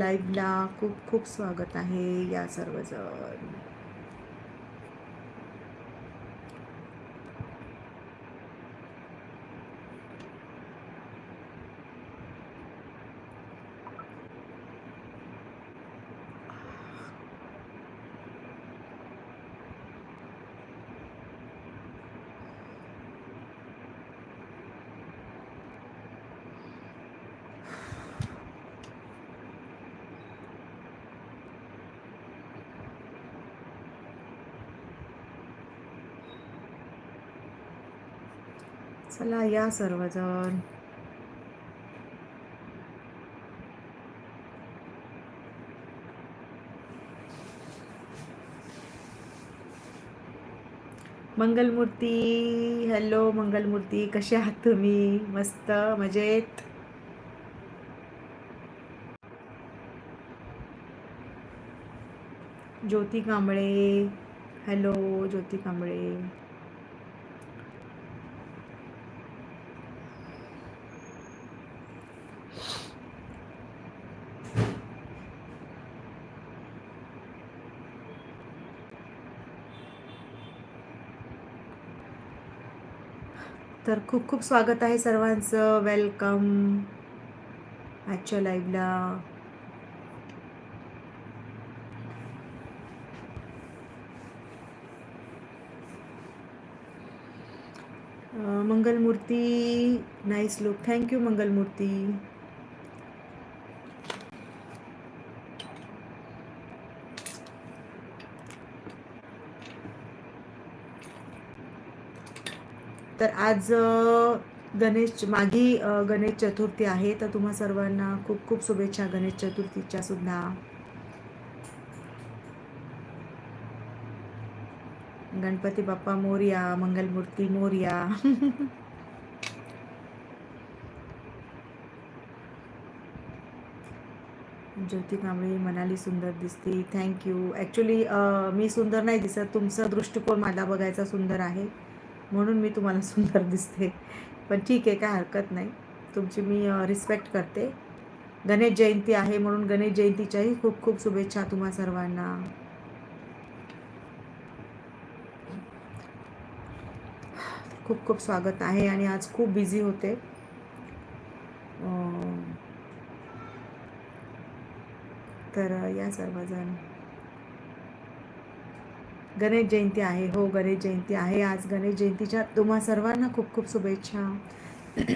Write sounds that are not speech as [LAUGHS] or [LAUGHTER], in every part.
लाईव्हला खूप खूप स्वागत आहे या सर्वजण. चला या सर्वजण. मंगलमूर्ती हॅलो मंगलमूर्ती कसे आहात तुम्ही? मस्त मजेत? ज्योती कांबळे हॅलो ज्योती कांबळे. तर खूप खूप स्वागत आहे सर्वांचं. वेलकम आजच्या लाईव्हला Mangalmurti nice look thank you Mangalmurti. तर आज गणेश मागी गणेश चतुर्थी आहे. तर तुम्हा सर्वांना खूप खूप शुभेच्छा गणेश चतुर्थीच्या सुद्धा. गणपती बाप्पा मोर्या मंगलमूर्ती मोर्या. [LAUGHS] ज्योती कांबळे मनाली सुंदर दिसते. थँक्यू ॲक्च्युली मी सुंदर नाही दिसत. तुमचा दृष्टिकोन मला बघायचा सुंदर आहे. म्हणून मी तुम्हाला सुंदर दिसते. पण ठीक आहे काय हरकत नाही. तुमची मी रिस्पेक्ट करते. गणेश जयंती आहे म्हणून गणेश जयंतीच्याही खूप खूप शुभेच्छा तुम्हा सर्वांना. खूप खूप स्वागत आहे आणि आज खूप बिझी होते. तर या सर्वजण. गणेश जयंती आहे हो गणेश जयंती आहे आज गणेश जयंतीच्या तुम्हा सर्वांना खूप खूप शुभेच्छा. [CLEARS THROAT]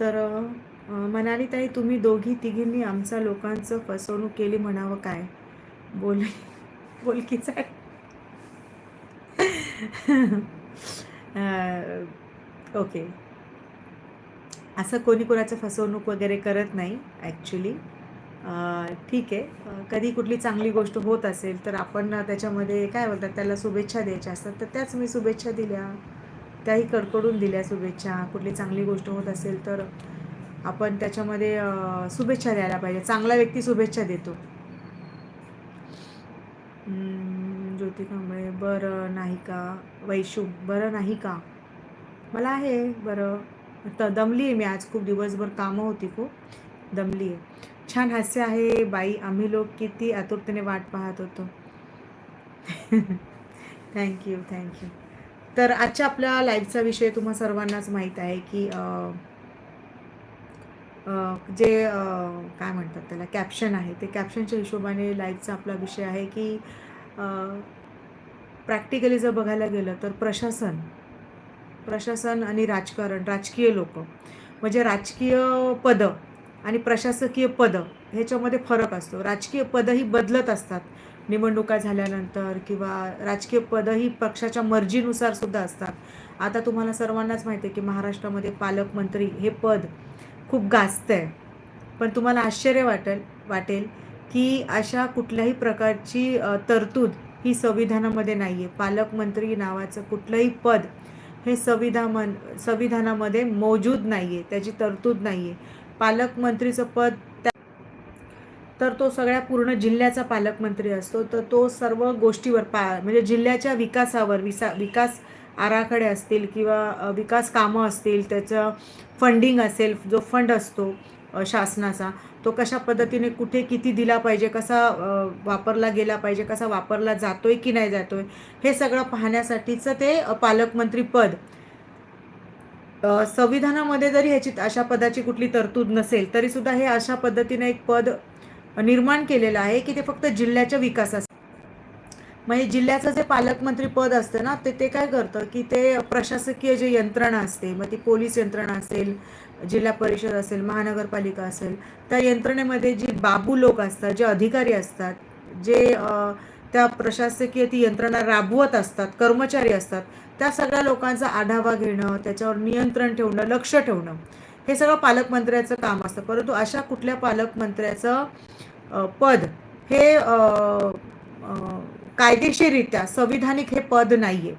तर म्हणाली ताई तुम्ही दोघी तिघींनी आमच्या लोकांचं फसवणूक केली म्हणावं काय? बोल बोलकीच आहे ओके. असं कोणी कोणाचं फसवणूक वगैरे करत नाही ॲक्च्युली ठीक आहे. कधी कुठली चांगली गोष्ट होत असेल तर आपण त्याच्यामध्ये काय बोलतात त्याला शुभेच्छा द्यायच्या असतात तर त्याच मी शुभेच्छा दिल्या. त्याही कडकडून दिल्या शुभेच्छा. कुठली चांगली गोष्ट होत असेल तर आपण त्याच्यामध्ये शुभेच्छा द्यायला पाहिजे. चांगला व्यक्ती शुभेच्छा देतो. ज्योती कांबळे बरं नाही का? वैशू बरं नाही का? मला आहे बरं. तर दमली आहे मी आज. खूप दिवसभर कामं होती खूप. दमली आहे छान हास्य आहे बाई. आम्ही लोक किती आतुरतेने वाट पाहत होतो. [LAUGHS] थँक्यू थँक्यू तर आजच्या आपल्या लाईव्हचा विषय तुम्हा सर्वांनाच माहीत आहे की जे काय म्हणतात त्याला कॅप्शन आहे. ते कॅप्शनच्या हिशोबाने लाईव्हचा आपला विषय आहे की प्रॅक्टिकली जर बघायला गेलं तर प्रशासन प्रशासन आणि राजकारण राजकीय लोक म्हणजे राजकीय पदं आणि प्रशासकीय पदं ह्याच्यामध्ये फरक असतो. राजकीय पदं ही बदलत असतात. निवडणुका झाल्यानंतर किंवा राजकीय पदं ही पक्षाच्या मर्जीनुसार सुद्धा असतात. आता तुम्हाला सर्वांनाच माहिती आहे की महाराष्ट्रामध्ये पालकमंत्री हे पद खूप गाजतं आहे पण तुम्हाला आश्चर्य वाटेल वाटेल की अशा कुठल्याही प्रकारची तरतूद ही संविधानामध्ये नाही आहे पालकमंत्री नावाचं कुठलंही पद हे संविधान संविधानामध्ये मौजूद नाही आहे त्याची तरतूद नाही आहे पालकमंत्रीचं पद तर तो सगळ्या पूर्ण जिल्ह्याचा पालकमंत्री असतो. तर तो सर्व गोष्टीवर पा म्हणजे जिल्ह्याच्या विकासावर विसा विकास आराखडे असतील किंवा विकास कामं असतील त्याचं फंडिंग असेल जो फंड असतो शासनाचा तो कशा पद्धतीने कुठे किती दिला पाहिजे कसा वापरला गेला पाहिजे कसा वापरला जातोय की नाही जातोय हे सगळं पाहण्यासाठीचं ते पालकमंत्री पद. संविधानामध्ये जरी ह्याची अशा पदाची कुठली तरतूद नसेल तरीसुद्धा हे अशा पद्धतीने एक पद निर्माण केलेलं आहे की ते फक्त जिल्ह्याच्या विकासासाठी. म्हणजे जिल्ह्याचं जे पालकमंत्री पद असतं ना ते ते काय करतं की ते प्रशासकीय जे यंत्रणा असते मग ती पोलीस यंत्रणा असेल जिल्हा परिषद असेल महानगरपालिका असेल त्या यंत्रणेमध्ये जी बाबू लोक असतात जे अधिकारी असतात जे त्या प्रशासकीय ती यंत्रणा राबवत असतात कर्मचारी असतात त्या सगळ्या लोकांचा आढावा घेणं त्याच्यावर नियंत्रण ठेवणं लक्ष ठेवणं हे सगळं पालकमंत्र्याचं काम असतं. परंतु अशा कुठल्या पालकमंत्र्याचं पद हे कायदेशीररित्या संविधानिक हे पद नाही आहे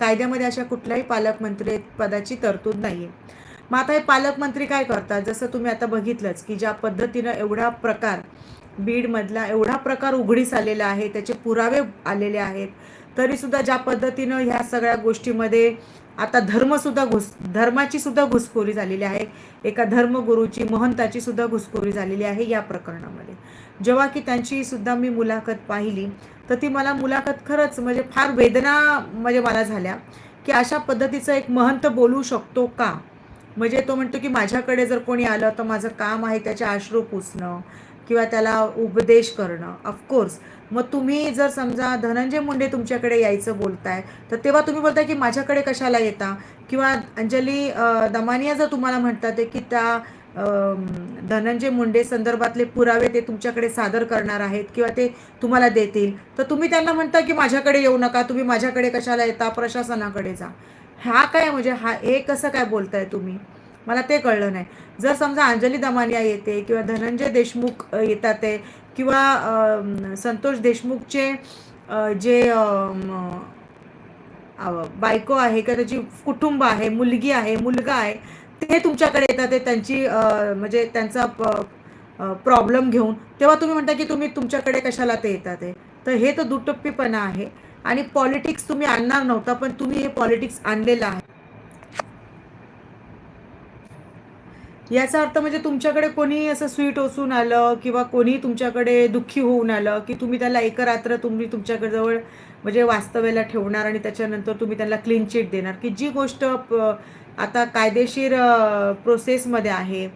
कायद्यामध्ये अशा कुठल्याही पालकमंत्री पदाची तरतूद नाही आहे मग आता हे पालकमंत्री काय करतात? जसं तुम्ही आता बघितलंच की ज्या पद्धतीनं एवढा प्रकार बीडमधला एवढा प्रकार उघडीस आलेला आहे त्याचे पुरावे आलेले आहेत तरीसुद्धा ज्या पद्धतीनं ह्या सगळ्या गोष्टीमध्ये आता धर्मसुद्धा घुस धर्माची सुद्धा घुसखोरी झालेली आहे. एका धर्मगुरूची महंताची सुद्धा घुसखोरी झालेली आहे या प्रकरणामध्ये. जेव्हा की त्यांची सुद्धा मी मुलाखत पाहिली तर ती मला मुलाखत खरंच म्हणजे फार वेदना म्हणजे मला झाल्या की अशा पद्धतीचं एक महंत बोलू शकतो का? म्हणजे तो म्हणतो की माझ्याकडे जर कोणी आलं तर माझं काम आहे त्याचे आश्रू पुसणं किंवा त्याला उपदेश करणं ऑफकोर्स मग तुम्ही जर समजा धनंजय मुंडे तुमच्याकडे यायचं बोलताय तर तेव्हा तुम्ही बोलताय की माझ्याकडे कशाला येता? किंवा अंजली दमानिया जर तुम्हाला म्हणतात की त्या धनंजय मुंडे संदर्भातले पुरावे ते तुमच्याकडे सादर करणार आहेत किंवा ते तुम्हाला देतील तर तुम्ही त्यांना म्हणता की माझ्याकडे येऊ नका तुम्ही माझ्याकडे कशाला येता? प्रशासनाकडे जा. हा काय म्हणजे हा हे कसं काय बोलताय तुम्ही? मला ते कळलं नाही. जर समजा अंजली दमानिया येते किंवा धनंजय देशमुख येतात आहे किंवा संतोष देशमुखचे जे बायको आहे किंवा त्याची कुटुंब आहे मुलगी आहे मुलगा आहे ते तुमच्याकडे येतात ते त्यांची म्हणजे त्यांचा प्रॉब्लेम घेऊन तेव्हा तुम्ही म्हणता की तुम्ही तुमच्याकडे कशाला ते येतात आहे तर हे तर दुटप्पीपणा आहे. आणि पॉलिटिक्स तुम्ही आणणार नव्हता पण तुम्ही हे पॉलिटिक्स आणलेलं आहे. याचा अर्थ म्हणजे तुमच्याकडे कोणी असं स्वीट ओसून आलं किंवा कोणी तुमच्याकडे दुःखी होऊन आलं की तुम्ही त्याला एक रात्र तुम्ही तुमच्याकडे जवळ म्हणजे वास्तव्याला ठेवणार आणि त्याच्यानंतर तुम्ही त्याला क्लीन चिट देणार? की जी गोष्ट आता कायदेशीर प्रोसेसमध्ये आहे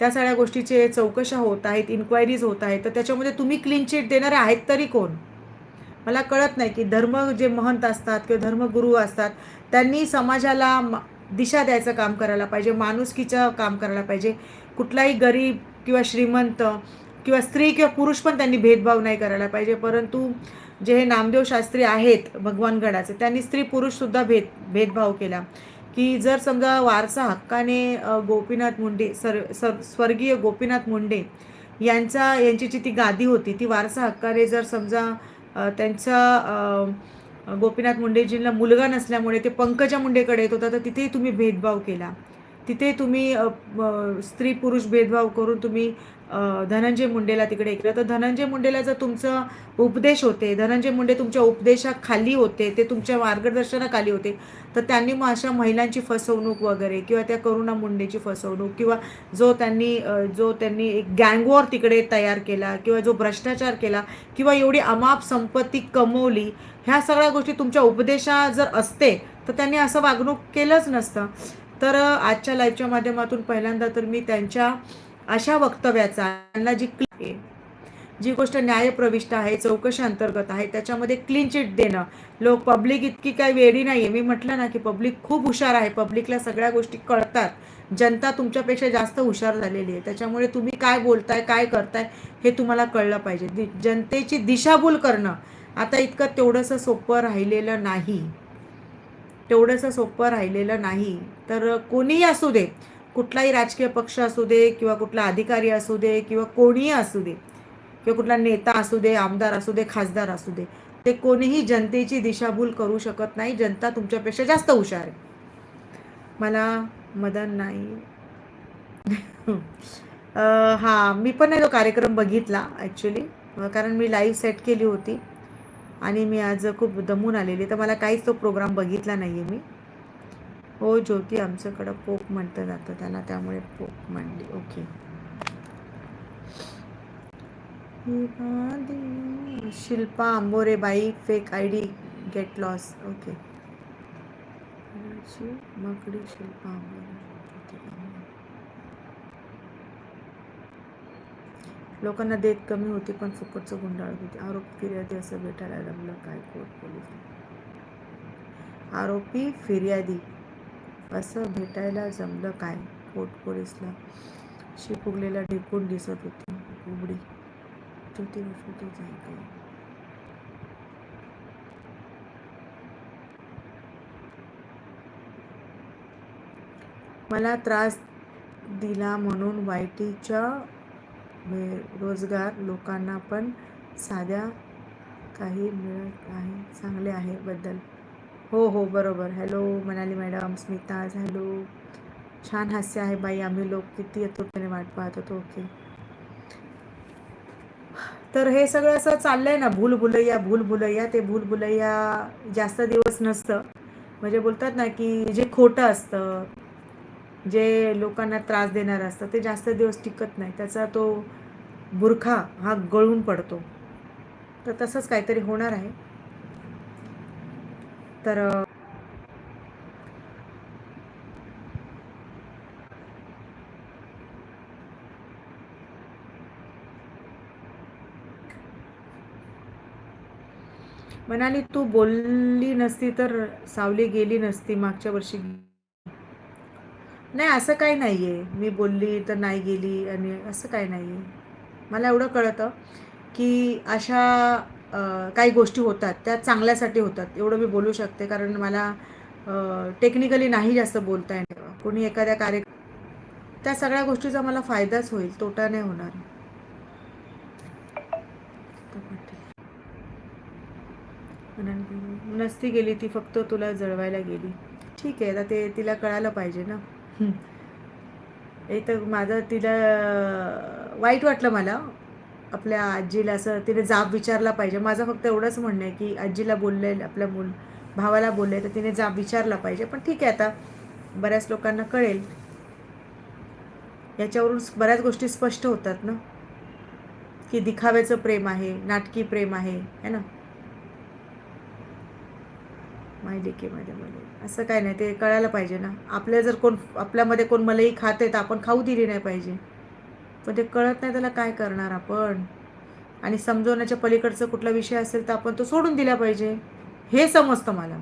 त्या सगळ्या गोष्टीचे चौकशा होत आहेत इन्क्वायरीज होत आहेत तर त्याच्यामध्ये तुम्ही क्लीन चिट देणारे आहेत तरी कोण? मला कळत नाही की धर्म जे महंत असतात किंवा धर्मगुरू असतात त्यांनी समाजाला म- दिशा द्यायचं काम करायला पाहिजे माणुसकीचं काम करायला पाहिजे. कुठलाही गरीब किंवा श्रीमंत किंवा स्त्री किंवा पुरुष पण त्यांनी भेदभाव नाही करायला पाहिजे. परंतु जे हे नामदेव शास्त्री आहेत भगवानगडाचे त्यांनी स्त्री पुरुषसुद्धा भेद भेदभाव केला. की जर समजा वारसा हक्काने गोपीनाथ मुंडे सर सर स्वर्गीय गोपीनाथ मुंडे यांचा यांची जी ती गादी होती ती वारसा हक्काने जर समजा त्यांचा गोपीनाथ मुंडेजींना मुलगा नसल्यामुळे ते पंकजा मुंडेकडे येत होता तर तिथेही तुम्ही भेदभाव केला. तिथे तुम्ही स्त्री पुरुष भेदभाव करून तुम्ही धनंजय मुंडेला तिकडे ऐकलं तर धनंजय मुंडेला जर तुमचं उपदेश होते धनंजय मुंडे तुमच्या उपदेशाखाली होते ते तुमच्या मार्गदर्शनाखाली होते तर त्यांनी मग अशा महिलांची फसवणूक वगैरे किंवा त्या करुणा मुंडेची फसवणूक किंवा जो त्यांनी जो त्यांनी एक गँगवॉर तिकडे तयार केला किंवा जो भ्रष्टाचार केला किंवा एवढी अमाप संपत्ती कमवली ह्या सगळ्या गोष्टी तुमच्या उपदेशा जर असते तर त्यांनी असं वागणूक केलंच नसतं. तर आजच्या लाईव्हच्या माध्यमातून पहिल्यांदा तर मी त्यांच्या अशा वक्तव्याचा त्यांना जी आहे, जी गोष्ट न्यायप्रविष्ट आहे चौकशी अंतर्गत आहे त्याच्यामध्ये क्लीन चिट देणं. लोक पब्लिक इतकी काही वेळी नाही आहे मी म्हटलं ना की पब्लिक खूप हुशार आहे. पब्लिकला सगळ्या गोष्टी कळतात. जनता तुमच्यापेक्षा जास्त हुशार झालेली आहे. त्याच्यामुळे तुम्ही काय बोलताय काय करताय हे तुम्हाला कळलं पाहिजे. दि जनतेची दिशाभूल करणं. आता इतकं तेवढंसं सोपं राहिलेलं नाही. तेवढंसं सोपं राहिलेलं नाही. तर कोणीही असू दे. कुठलाही राजकीय पक्ष असू दे किंवा कुठला अधिकारी असू दे किंवा कोणीही असू दे किंवा कुठला नेता असू दे आमदार असू दे खासदार असू दे ते कोणीही जनतेची दिशाभूल करू शकत नाही. जनता तुमच्यापेक्षा जास्त हुशार आहे. मला मदन नाही. हां मी पण नाही तो कार्यक्रम बघितला ॲक्च्युली कारण मी लाईव्ह सेट केली होती आणि मी आज खूप दमून आलेली तर मला काहीच तो प्रोग्राम बघितला नाही आहे मी. हो ज्योती आमच्याकडं पोप म्हणतं जातं त्याला त्यामुळे पोप म्हणली. ओके. शिल्पा आंबोरे बाई fake I D get lost okay. मकडी शिल्पा आंबोरे. लोकांना देत कमी होती पण फुकटचं गुंडाळत होती. आरोप फिर्यादी असं भेटायला लागलं काय कोर्ट पोलीस? आरोपी फिर्यादी. असं भेटायला जमलं काय? पोट पोलीसला शिपुगलेला ढेकून दिसत होती. उघडी. ज्योती तोच आहे काय? मला त्रास दिला म्हणून वायटीच्या बेरोजगार लोकांना पण साध्या काही मिळत आहे चांगले आहे बद्दल. हो हो बरोबर. Hello Manali madam Smita hello छान हास्य आहे बाई आम्ही लोक किती येतोपणे वाट पाहत होतो ओके तर हे सगळं असं चाललंय ना भूल भुलैया भूल भुलैया ते भूल भुलैया जास्त दिवस नसतं. म्हणजे बोलतात ना की जे खोटं असतं जे लोकांना त्रास देणारं असतं ते जास्त दिवस टिकत नाही. त्याचा तो बुरखा हा गळून पडतो. तर तसंच काहीतरी होणार आहे. तर अ, म्हणाली तू बोलली नसती तर सावली गेली नसती मागच्या वर्षी. नाही असं काही नाही आहे मी बोलली तर नाही गेली आणि असं काही नाही आहे मला एवढं कळतं की अशा काही गोष्टी होतात त्या चांगल्यासाठी होतात. एवढं मी बोलू शकते कारण मला टेक्निकली नाही जास्त बोलता येणार. कोणी एखाद्या कार्य त्या सगळ्या गोष्टीचा मला फायदाच होईल तोटा नाही होणार. नसती गेली ती फक्त तुला जळवायला गेली. ठीक आहे आता ते तिला कळायला पाहिजे ना. एक तर माझं तिला वाईट वाटलं मला. आपल्या आजीला असं तिने जाब विचारला पाहिजे. माझं फक्त एवढंच म्हणणं आहे की आजीला बोलले आपल्या मुल भावाला बोलले तर तिने जाब विचारला पाहिजे. पण ठीक आहे आता बऱ्याच लोकांना कळेल. याच्यावरून बऱ्याच गोष्टी स्पष्ट होतात ना? की दिखाव्याचं प्रेम आहे नाटकी प्रेम आहे है ना? माहिती की मध्ये असं काय नाही ते कळायला पाहिजे ना? आपल्या जर कोण आपल्यामध्ये कोण मलई खाते तर आपण खाऊ दिली नाही पाहिजे. पण ते कळत नाही त्याला काय करणार आपण. आणि समजवण्याच्या पलीकडचं कुठला विषय असेल तर आपण तो सोडून दिला पाहिजे. हे समजतं मला.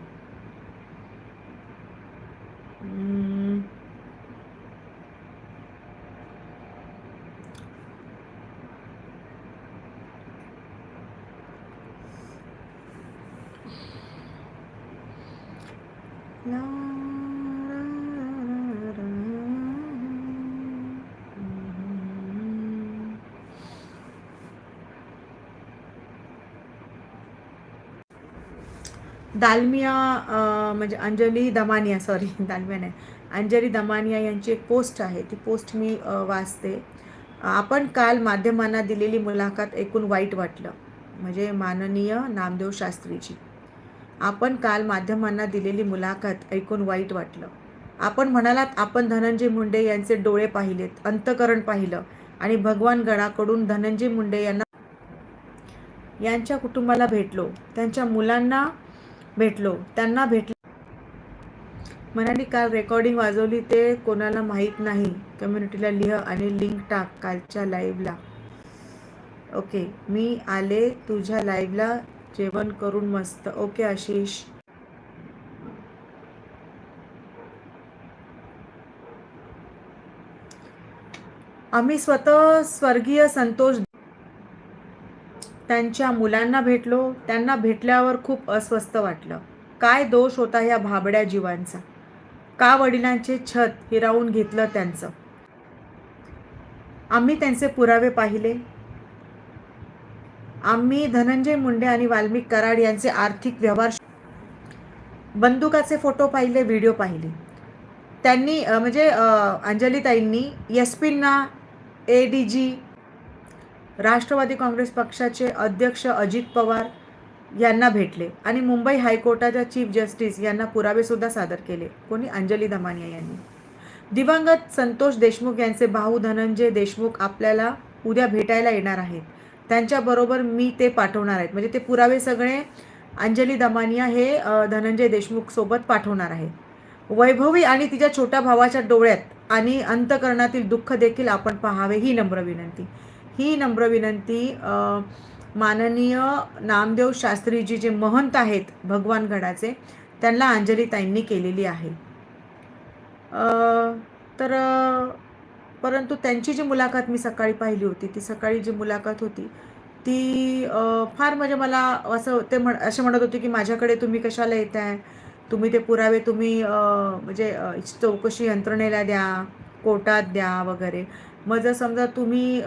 दालमिया म्हणजे अंजली दमानिया सॉरी [LAUGHS] दालमिया नाही. अंजली दमानिया यांची एक पोस्ट आहे. ती पोस्ट मी वाचते. आपण काल माध्यमांना दिलेली मुलाखत ऐकून वाईट वाटलं. म्हणजे माननीय नामदेव शास्त्रीची आपण काल माध्यमांना दिलेली मुलाखत ऐकून वाईट वाटलं. आपण म्हणालात आपण धनंजय मुंडे यांचे डोळे पाहिलेत अंतकरण पाहिलं आणि भगवान गणाकडून धनंजय मुंडे यांना यांच्या कुटुंबाला भेटलो. त्यांच्या मुलांना भेटलो. त्यांना भेटलो. म्हणाली काल रेकॉर्डिंग वाजवली ते कोणाला माहीत नाही. कम्युनिटीला लिह आणि लिंक टाक कालच्या लाईव्हला ओके मी आले तुझ्या लाईव्हला जेवण करून मस्त. ओके आशिष. आम्ही स्वतः स्वर्गीय संतोष त्यांच्या मुलांना भेटलो त्यांना भेटल्यावर खूप अस्वस्थ वाटलं. काय दोष होता ह्या भाबड्या जीवांचा? का वडिलांचे छत हिरावून घेतलं त्यांचं? आम्ही त्यांचे पुरावे पाहिले. आम्ही धनंजय मुंडे आणि वाल्मिक कराड यांचे आर्थिक व्यवहार बंदुकाचे फोटो पाहिले व्हिडिओ पाहिले. त्यांनी म्हणजे अंजलीताईंनी S पींना A D G Rashtrawadi Congress पक्षाचे अध्यक्ष अजित पवार यांना भेटले आणि मुंबई हायकोर्टाच्या चीफ जस्टिस यांना पुरावेसुद्धा सादर केले. कोणी? अंजली दमानिया यांनी. दिवंगत संतोष देशमुख यांचे भाऊ धनंजय देशमुख आपल्याला उद्या भेटायला येणार आहेत. त्यांच्याबरोबर मी ते पाठवणार आहेत. म्हणजे ते पुरावे सगळे अंजली दमानिया हे धनंजय देशमुख सोबत पाठवणार आहे वैभवी आणि तिच्या छोट्या भावाच्या डोळ्यात आणि अंतकरणातील दुःख देखील आपण पाहावे ही नम्र विनंती. ही नम्र विनंती माननीय नामदेव शास्त्रीजी जे महंत आहेत भगवानगडाचे त्यांना अंजलीताईंनी केलेली आहे. तर परंतु त्यांची जी मुलाखत मी सकाळी पाहिली होती ती सकाळी जी मुलाखत होती ती फार म्हणजे मला असं ते म्हण असे म्हणत होते की माझ्याकडे तुम्ही कशाला येत आहे तुम्ही ते पुरावे तुम्ही म्हणजे चौकशी यंत्रणेला द्या कोर्टात द्या वगैरे. मग जर समजा तुम्ही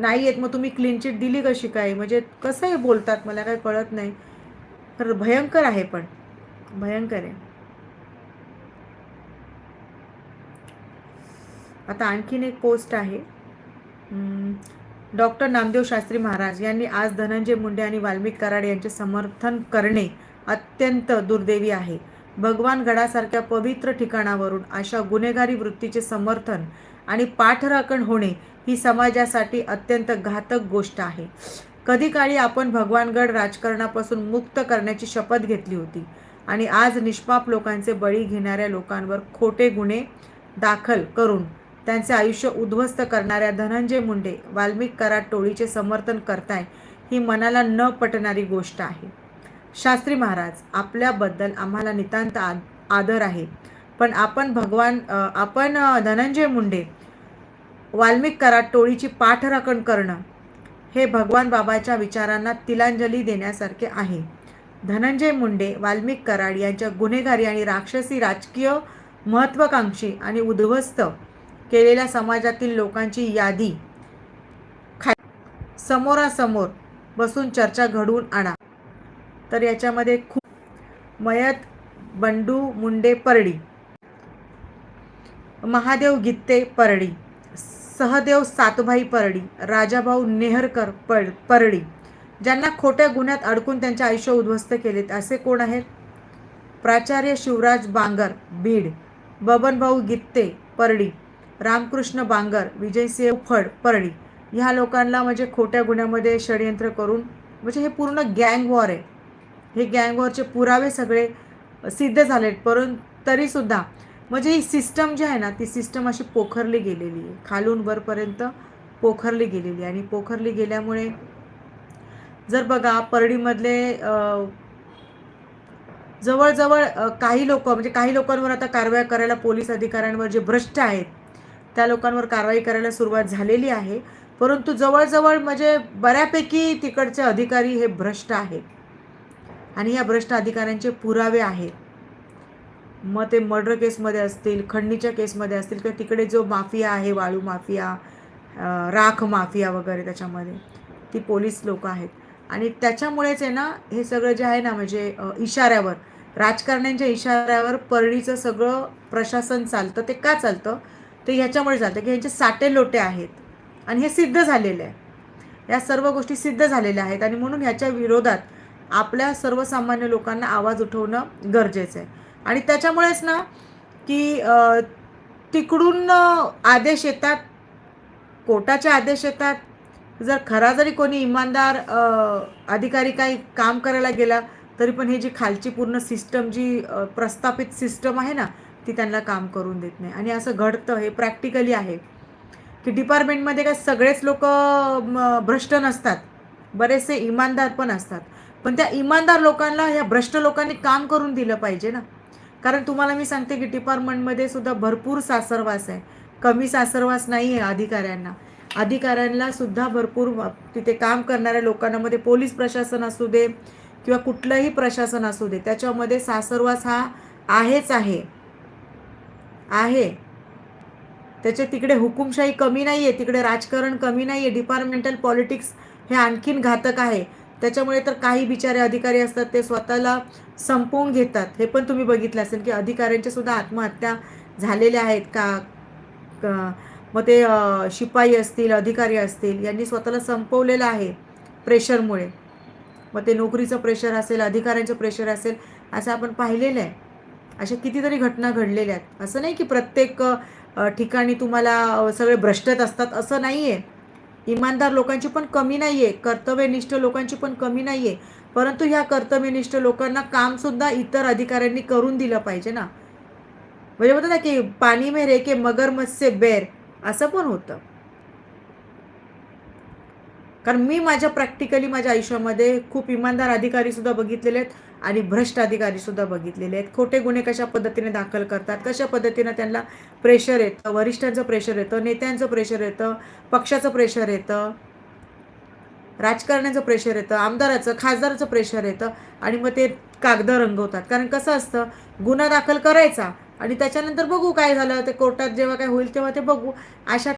नाही येत मग तुम्ही क्लीन चिट दिली कशी काय? म्हणजे कसं हे बोलतात मला काही कळत नाही. तर भयंकर आहे पण. भयंकर आहे. आता आणखीन एक पोस्ट आहे. डॉक्टर नामदेव शास्त्री महाराज यांनी आज धनंजय मुंडे आणि वाल्मिक कराड यांचे समर्थन करणे अत्यंत दुर्दैवी आहे. भगवान गडासारख्या पवित्र ठिकाणावरून अशा गुन्हेगारी वृत्तीचे समर्थन आणि पाठराखण होणे ही समाजासाठी अत्यंत घातक गोष्ट आहे. कधी काळी आपण भगवानगड राजकारणापासून मुक्त करण्याची शपथ घेतली होती आणि आज निष्पाप लोकांचे बळी घेणाऱ्या लोकांवर खोटे गुन्हे दाखल करून त्यांचे आयुष्य उद्ध्वस्त करणाऱ्या धनंजय मुंडे वाल्मिक करा टोळीचे समर्थन करताय ही मनाला न पटणारी गोष्ट आहे. शास्त्री महाराज आपल्याबद्दल आम्हाला नितांत आद आदर आहे. पण आपण भगवान आपण धनंजय मुंडे वाल्मिक कराड टोळीची पाठराखण करणं हे भगवान बाबाच्या विचारांना तिलांजली देण्यासारखे आहे. धनंजय मुंडे वाल्मिक कराड यांच्या गुन्हेगारी आणि राक्षसी राजकीय महत्त्वाकांक्षी आणि उद्ध्वस्त केलेल्या समाजातील लोकांची यादी खा समोरासमोर बसून चर्चा घडवून आणा. तर याच्यामध्ये खूप मयत बंडू मुंडे परडी महादेव गित्ते परडी सहदेव सातभाई परडी राजाभाऊ नेहरकर पड परडी ज्यांना खोट्या गुन्ह्यात अडकून त्यांचे आयुष्य उद्ध्वस्त केलेत असे कोण आहेत? प्राचार्य शिवराज बांगर बीड बबनभाऊ गित्ते परडी रामकृष्ण बांगर विजयसिंह फड परडी ह्या लोकांना म्हणजे खोट्या गुन्ह्यामध्ये षडयंत्र करून म्हणजे हे पूर्ण गँग वॉर आहे. हे गँग वॉरचे पुरावे सगळे सिद्ध झालेत परंतु तरीसुद्धा म्हणजे ही सिस्टम जी आहे ना ती सिस्टम अशी पोखरली गेलेली आहे. खालून वरपर्यंत पोखरली गेलेली आहे. आणि पोखरली गेल्यामुळे जर बघा परडीमधले जवळजवळ काही लोक म्हणजे काही लोकांवर आता कारवाई करायला पोलीस अधिकाऱ्यांवर जे भ्रष्ट आहेत त्या लोकांवर कारवाई करायला सुरुवात झालेली आहे. परंतु जवळजवळ म्हणजे बऱ्यापैकी तिकडचे अधिकारी हे भ्रष्ट आहेत. आणि या भ्रष्ट अधिकाऱ्यांचे पुरावे आहेत. मग ते मर्डर केसमध्ये असतील खंडणीच्या केसमध्ये असतील किंवा तिकडे जो माफिया आहे वाळू माफिया राख माफिया वगैरे त्याच्यामध्ये ती पोलीस लोक आहेत. आणि त्याच्यामुळेच आहे ना हे सगळं जे आहे ना म्हणजे इशाऱ्यावर राजकारण्यांच्या इशाऱ्यावर परळीचं सगळं प्रशासन चालतं ते का चालतं? ते ह्याच्यामुळे चालतं की ह्यांचे साटे लोटे आहेत. आणि हे सिद्ध झालेलं आहे. या सर्व गोष्टी सिद्ध झालेल्या आहेत. आणि म्हणून ह्याच्या विरोधात आपल्या सर्वसामान्य लोकांना आवाज उठवणं गरजेचं आहे. आणि त्याच्यामुळेच ना की तिकडून आदेश येतात कोर्टाचे आदेश येतात. जर खरा जरी कोणी इमानदार अधिकारी काही काम करायला गेला तरी पण ही जी खालची पूर्ण सिस्टम जी प्रस्थापित सिस्टम आहे ना ती त्यांना काम करून देत नाही. आणि असं घडतं हे प्रॅक्टिकली आहे की डिपार्टमेंटमध्ये काय सगळेच लोक भ्रष्ट नसतात. बरेचसे इमानदार पण असतात. पण त्या इमानदार लोकांना ह्या भ्रष्ट लोकांनी काम करून दिलं पाहिजे ना. कारण तुम्हाला मी सांगते की डिपार्टमेंटमध्ये सुद्धा भरपूर सासरवास आहे. कमी सासरवास नाही आहे अधिकाऱ्यांना. अधिकाऱ्यांना सुद्धा भरपूर तिथे काम करणाऱ्या लोकांमध्ये पोलीस प्रशासन असू दे किंवा कुठलंही प्रशासन असू दे त्याच्यामध्ये सासरवास हा आहेच आहे. आहे. त्याच्या तिकडे हुकुमशाही कमी नाही आहे तिकडे राजकारण कमी नाही आहे डिपार्टमेंटल पॉलिटिक्स हे आणखीन घातक आहे. त्याच्यामुळे तर काही बिचारे अधिकारी असतात ते स्वतःला संपवून घेतात. हे पण तुम्ही बघितलं असेल की अधिकाऱ्यांच्या सुद्धा आत्महत्या झालेल्या आहेत का? मग ते शिपाई असतील अधिकारी असतील यांनी स्वतःला संपवलेलं आहे प्रेशरमुळे. मग ते नोकरीचं प्रेशर असेल अधिकाऱ्यांचं प्रेशर असेल असं आपण पाहिलेलं आहे. अशा कितीतरी घटना घडलेल्या आहेत. असं नाही की प्रत्येक ठिकाणी तुम्हाला सगळे भ्रष्टच असतात असं नाही आहे इमानदार लोकांची पण कमी नाही आहे कर्तव्यनिष्ठ लोकांची पण कमी नाही आहे परंतु ह्या कर्तव्यनिष्ठ लोकांना कामसुद्धा इतर अधिकाऱ्यांनी करून दिलं पाहिजे ना. म्हणजे म्हणतात ना की पाणी में रे के मगरमच्छ बेर असं पण होतं. कारण मी माझ्या प्रॅक्टिकली माझ्या आयुष्यामध्ये खूप इमानदार अधिकारीसुद्धा बघितलेले आहेत आणि भ्रष्ट अधिकारीसुद्धा बघितलेले आहेत. खोटे गुन्हे कशा पद्धतीने दाखल करतात? कशा पद्धतीनं त्यांना प्रेशर येतं? वरिष्ठांचं प्रेशर येतं? नेत्यांचं प्रेशर येतं? पक्षाचं प्रेशर येतं? राजकारण्याचं प्रेशर येतं? आमदाराचं खासदाराचं प्रेशर येतं? आणि मग ते कागदं रंगवतात. कारण कसं असतं? गुन्हा दाखल करायचा आणि त्याच्यानंतर बघू काय झालं? ते कोर्टात जेव्हा काय होईल तेव्हा ते बघू. अशा